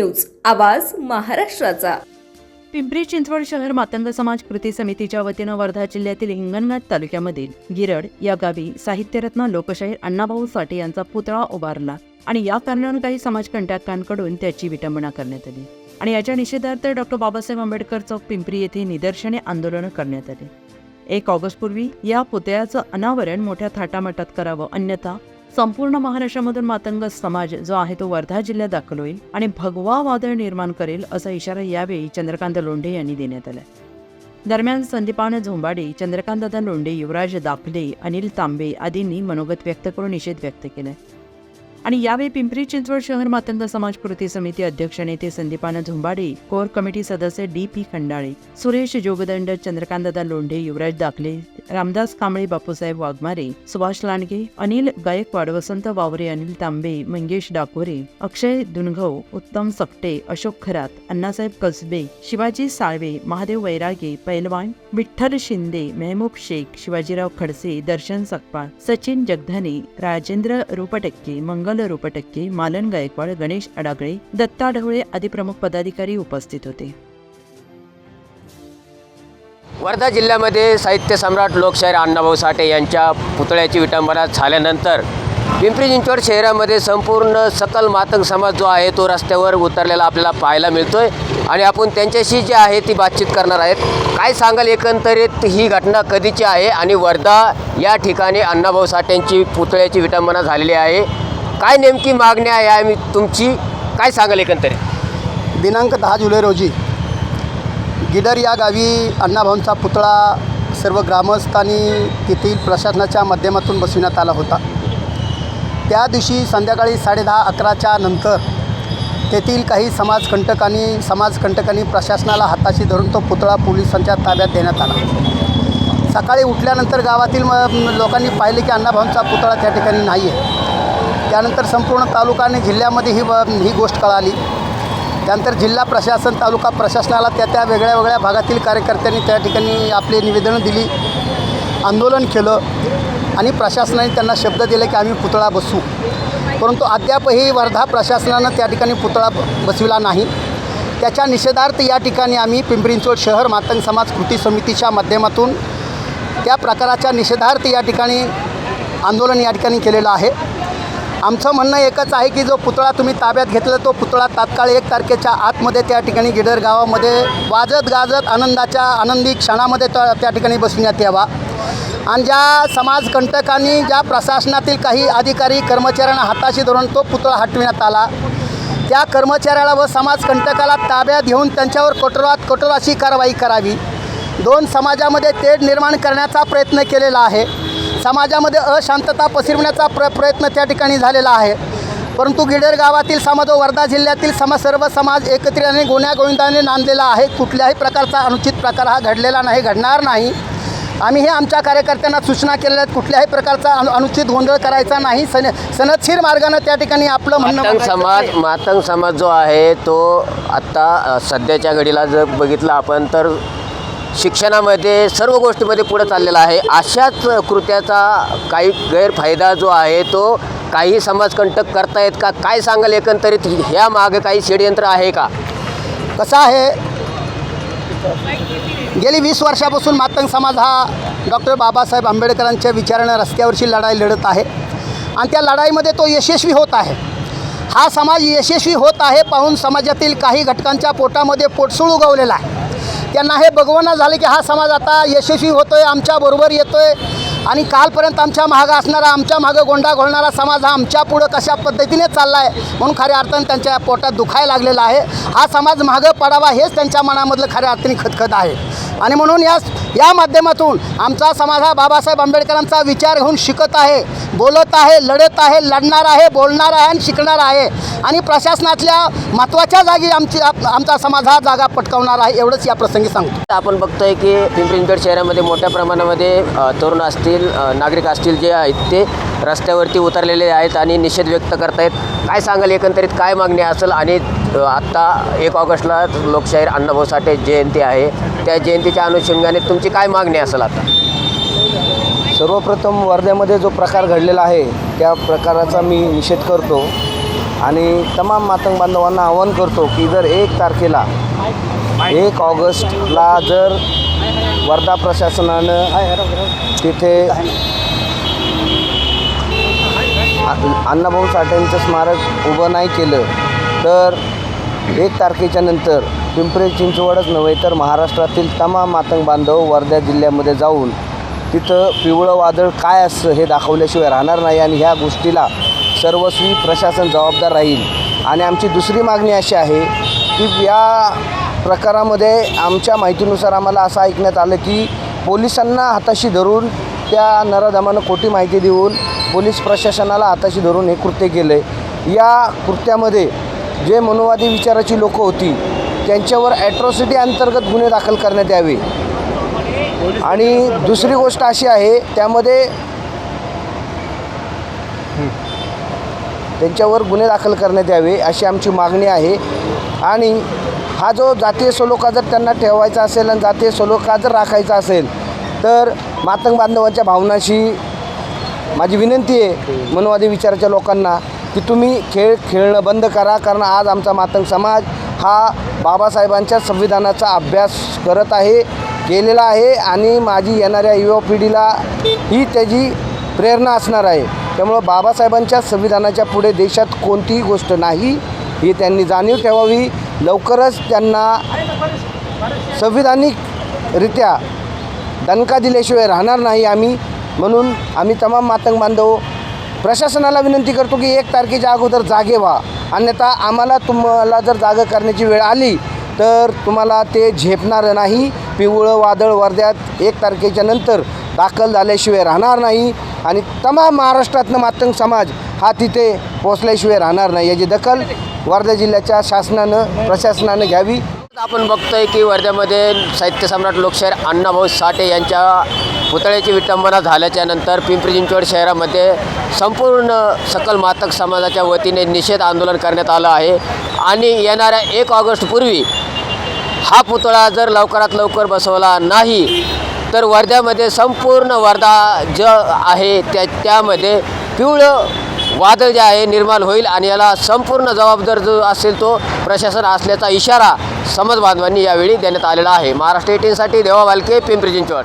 News आवाज महाराष्ट्राचा. पिंपरी चिंचवड शहर मातंग समाज कृती समितीच्या वतीनं वर्धा जिल्ह्यातील हिंगणघाट तालुक्यामधील गिरड या गावी साहित्यरत्न लोकशाहीर अण्णाभाऊ साठे यांचा पुतळा उभारला आणि या कारणानं काही समाजकंटकांकडून त्याची विटंबना करण्यात आली. आणि याच्या निषेधार्थ डॉक्टर बाबासाहेब आंबेडकर चौक पिंपरी येथे निदर्शने आंदोलनं करण्यात आली. एक ऑगस्टपूर्वी या पुतळ्याचं अनावरण मोठ्या थाटामाटात करावं अन्यथा संपूर्ण महाराष्ट्रामधून मातंग समाज जो आहे तो वर्धा जिल्ह्यात दाखल होईल आणि भगवा वादळ निर्माण करेल असा इशारा यावेळी चंद्रकांत लोंढे यांनी देण्यात आला. दरम्यान संदीपान झोंबाडे चंद्रकांतदादा लोंढे युवराज दाखले अनिल तांबे आदींनी मनोगत व्यक्त करून निषेध व्यक्त केलाय. आणि यावेळी पिंपरी चिंचवड शहर मातंग समाज कृती समिती अध्यक्ष नेते संदीपान झुंबाडे कोर कमिटी सदस्य डी पी खंडाळे सुरेश जोगदंड चंद्रकांतदा लोंढे युवराज दाखले रामदास कांबळे बापूसाहेब वाघमारे सुभाष लांडगे अनिल गायकवाड वसंत वावरे अनिल तांबे मंगेश डाकोरे अक्षय दुनघव उत्तम सकटे अशोक खरात अण्णासाहेब कसबे शिवाजी साळवे महादेव वैरागे पैलवान विठ्ठल शिंदे मेहमूब शेख शिवाजीराव खडसे दर्शन सकपाळ सचिन जगधने राजेंद्र रुपटक्के मंगल रुपटक्के मालन गायकवाड गणेश अडागळे दत्ता ढवळे आदी प्रमुख पदाधिकारी उपस्थित होते. वर्धा जिल्ह्यामध्ये साहित्य सम्राट लोकशाहीर अण्णाभाऊ साठे यांच्या पुतळ्याची विटंबना झाल्यानंतर पिंपरी चिंचवड शहरामध्ये संपूर्ण सकल मातंग समाज जो आहे तो रस्त्यावर उतरलेला आपल्याला पाहायला मिळतोय आणि आपण त्यांच्याशी जी आहे ती बातचीत करणार आहेत. काय सांगाल एकंदरीत ही घटना कधीची आहे आणि वर्धा या ठिकाणी अण्णाभाऊ साठेंची पुतळ्याची विटंबना झालेली आहे? काय नेमकी मागणी आहे? आम्ही तुमची काय सांगाल एकंदरीत? दिनांक दहा जुलै रोजी गिडर या गावी अण्णाभाऊंचा पुतळा सर्व ग्रामस्थांनी तेथील प्रशासनाच्या माध्यमातून बसविण्यात आला होता. त्या दिवशी संध्याकाळी साडेदहा अकराच्या नंतर तेथील काही समाजकंटकांनी समाजकंटकांनी प्रशासनाला हाताशी धरून तो पुतळा पोलिसांच्या ताब्यात देण्यात आला. सकाळी उठल्यानंतर गावातील म- लोकांनी पाहिले की अण्णाभाऊंचा पुतळा त्या ठिकाणी नाही आहे त्यानंतर संपूर्ण तालुका आणि जिल्ह्यामध्ये ही ब- ही गोष्ट कळाली. त्यानंतर जिल्हा प्रशासन तालुका प्रशासनाला त्या त्या वेगळ्या वेगळ्या भागातील कार्यकर्त्यांनी त्या ठिकाणी आपली निवेदनं दिली आंदोलन केलं आणि प्रशासनाने त्यांना शब्द दिले की आम्ही पुतळा बसू. परंतु अद्यापही वर्धा प्रशासनानं त्या ठिकाणी पुतळा बसविला नाही. त्याच्या निषेधार्थ या ठिकाणी आम्ही पिंपरींचोड शहर मातंग समाज कृती समितीच्या माध्यमातून त्या प्रकाराच्या निषेधार्थ या ठिकाणी आंदोलन या ठिकाणी केलेलं आहे. आमचं म्हणणं एकच आहे की जो पुतळा तुम्ही ताब्यात घेतला तो पुतळा तात्काळ एक तारखेच्या आतमध्ये त्या ठिकाणी गिडर गावामध्ये वाजत गाजत आनंदाच्या आनंदी क्षणामध्ये त्या त्या ठिकाणी बसविण्यात यावा. आणि ज्या समाजकंटकांनी ज्या प्रशासनातील काही अधिकारी कर्मचाऱ्यांना हाताशी धरून तो पुतळा हटविण्यात आला त्या कर्मचाऱ्याला व समाजकंटकाला ताब्यात घेऊन त्यांच्यावर कठोरात कठोर अशी कारवाई करावी. दोन समाजामध्ये तेढ निर्माण करण्याचा प्रयत्न केलेला आहे. समाजामध्ये अशांतता पसरवण्याचा प्र प्रयत्न त्या ठिकाणी झालेला आहे. परंतु गिडेर गावातील समाज व वर्धा जिल्ह्यातील समाज सर्व समाज एकत्रित गोण्या गोविंदाने नांदलेला आहे. कुठल्याही प्रकारचा अनुचित प्रकार हा घडलेला नाही घडणार नाही. आम्ही हे आमच्या कार्यकर्त्यांना सूचना केलेल्या आहेत. कुठल्याही प्रकारचा अनु अनुचित गोंधळ करायचा नाही. सन सनदशीर मार्गानं त्या ठिकाणी आपलं म्हणणं समाज. मातंग समाज जो आहे तो आत्ता सध्याच्या घडीला जर बघितलं आपण तर शिक्षणामध्ये सर्व गोष्टीमध्ये पुढे चाललेला आहे. अशाच कृत्याचा काही गैरफायदा जो आहे तो काही समाजकंटक करतायत का? काय सांगाल एकंदरीत? ह्या मागे काही षडयंत्र आहे का? कसं आहे? गेली वीस वर्षापासून मातंग समाज हा डॉक्टर बाबासाहेब आंबेडकरांच्या विचारानं रस्त्यावरची लढाई लढत आहे. आणि त्या लढाईमध्ये तो यशस्वी होत आहे. हा समाज यशस्वी होत आहे पाहून समाजातील काही घटकांच्या पोटामध्ये पोटसूळ उगवलेला आहे. त्यांना हे बघवणं झालं की हा समाज आता यशस्वी होतो आहे आमच्याबरोबर येतो आहे आणि कालपर्यंत आमच्या मागं असणारा आमच्या मागं गोंडा घोळणारा समाज हा आमच्या पुढं कशा पद्धतीने चालला आहे म्हणून खऱ्या अर्थानं त्यांच्या पोटात दुखायला लागलेला आहे. हा समाज मागं पडावा हेच त्यांच्या मनामधलं खऱ्या अर्थाने खतखत आहे. आणि म्हणून या या माध्यमातून आमचा समाज हा बाबासाहेब आंबेडकरांचा विचार घेऊन शिकत आहे बोलत आहे लढत आहे लढणार आहे बोलणार आहे आणि शिकणार आहे. आणि प्रशासनातल्या महत्त्वाच्या जागी आमची आप- आमचा समाज हा जागा पटकावणार आहे एवढंच या प्रसंगी सांगतो. आपण बघतोय की पिंपरी चिंचवड शहरामध्ये मोठ्या प्रमाणामध्ये तरुण असतील नागरिक असतील जे आहेत ते रस्त्यावरती उतरलेले आहेत आणि निषेध व्यक्त करतायत. काय सांगाल एकंदरीत काय मागणी असेल आणि आत्ता एक ऑगस्टला लोकशाहीर अण्णाभाऊ साठे जयंती आहे. त्या जयंतीच्या अनुषंगाने तुमची काय मागणी असेल आता? सर्वप्रथम वर्ध्यामध्ये जो प्रकार घडलेला आहे त्या प्रकाराचा मी निषेध करतो. आणि तमाम मातंग बांधवांना आवाहन करतो की जर एक तारखेला एक ऑगस्टला जर वर्धा प्रशासनानं तिथे अण्णाभाऊ साठेंचं स्मारक उभं नाही केलं तर एक तारखेच्या नंतर पिंपरी चिंचवडच नव्हे तर महाराष्ट्रातील तमाम मातंग बांधव वर्धा जिल्ह्यामध्ये जाऊन तिथं पिवळं वादळ काय असतं हे दाखवल्याशिवाय राहणार नाही आणि ह्या गोष्टीला सर्वस्वी प्रशासन जबाबदार राहील. आणि आमची दुसरी मागणी अशी आहे की या प्रकारामध्ये आमच्या माहितीनुसार आम्हाला असं ऐकण्यात आलं की पोलिसांना हाताशी धरून त्या नराधमानं खोटी माहिती देऊन पोलीस प्रशासनाला हाताशी धरून हे कृत्य केलं आहे या कृत्यामध्ये जे मनोवादी विचाराची लोकं होती त्यांच्यावर ॲट्रॉसिटी अंतर्गत गुन्हे दाखल करण्यात यावे. आणि दुसरी गोष्ट अशी आहे त्यामध्ये त्यांच्यावर गुन्हे दाखल करण्यात यावे अशी आमची मागणी आहे. आणि हा जो जातीय सलोखा जर त्यांना ठेवायचा असेल आणि जातीय सलोखा जर राखायचा असेल तर मातंग बांधवांच्या भावनाशी माझी विनंती आहे मनवादी विचाराच्या लोकांना. की तुम्ही खेळ खेळणं बंद करा कारण आज आमचा मातंग समाज हा बाबासाहेबांच्या संविधानाचा अभ्यास करत आहे केलेला आहे आणि माझी येणाऱ्या युवा पिढीला ही त्याची प्रेरणा असणार आहे. त्यामुळं बाबासाहेबांच्या संविधानाच्या पुढे देशात कोणतीही गोष्ट नाही ही त्यांनी जाणीव ठेवावी. लवकरच त्यांना संविधानिकरित्या दणका दिल्याशिवाय राहणार नाही आम्ही. म्हणून आम्ही तमाम मातंग बांधव प्रशासनाला विनंती करतो की एक तारखेच्या अगोदर जागे व्हा. अन्यथा आम्हाला तुम्हाला जर जागा करण्याची वेळ आली तर तुम्हाला ते झेपणार नाही. पिवळं वादळ वर्ध्यात एक तारखेच्या नंतर दाखल झाल्याशिवाय राहणार नाही. आणि तमाम महाराष्ट्रातनं मातंग समाज हा तिथे पोचल्याशिवाय राहणार नाही. याची दखल वर्धा जिल्ह्याच्या शासनानं प्रशासनानं घ्यावी. आपण बघतोय की वर्ध्यामध्ये साहित्य सम्राट लोकशाहीर अण्णाभाऊ साठे यांच्या पुतळ्याची विटंबना झाल्याच्यानंतर पिंपरी चिंचवड शहरामध्ये संपूर्ण सकल मातक समाजाच्या वतीने निषेध आंदोलन करण्यात आलं आहे. आणि येणाऱ्या एक ऑगस्टपूर्वी हा पुतळा जर लवकरात लवकर बसवला नाही तर वर्ध्यामध्ये संपूर्ण वर्धा ज आहे त्या त्यामध्ये पिवळं वादळ जे आहे निर्माण होईल आणि याला संपूर्ण जबाबदार जो असेल तो प्रशासन असल्याचा इशारा समाज बांधवांनी यावेळी देण्यात आलेला आहे. महाराष्ट्र एटीनसाठी देवा वालके पिंपरी चिंचवड.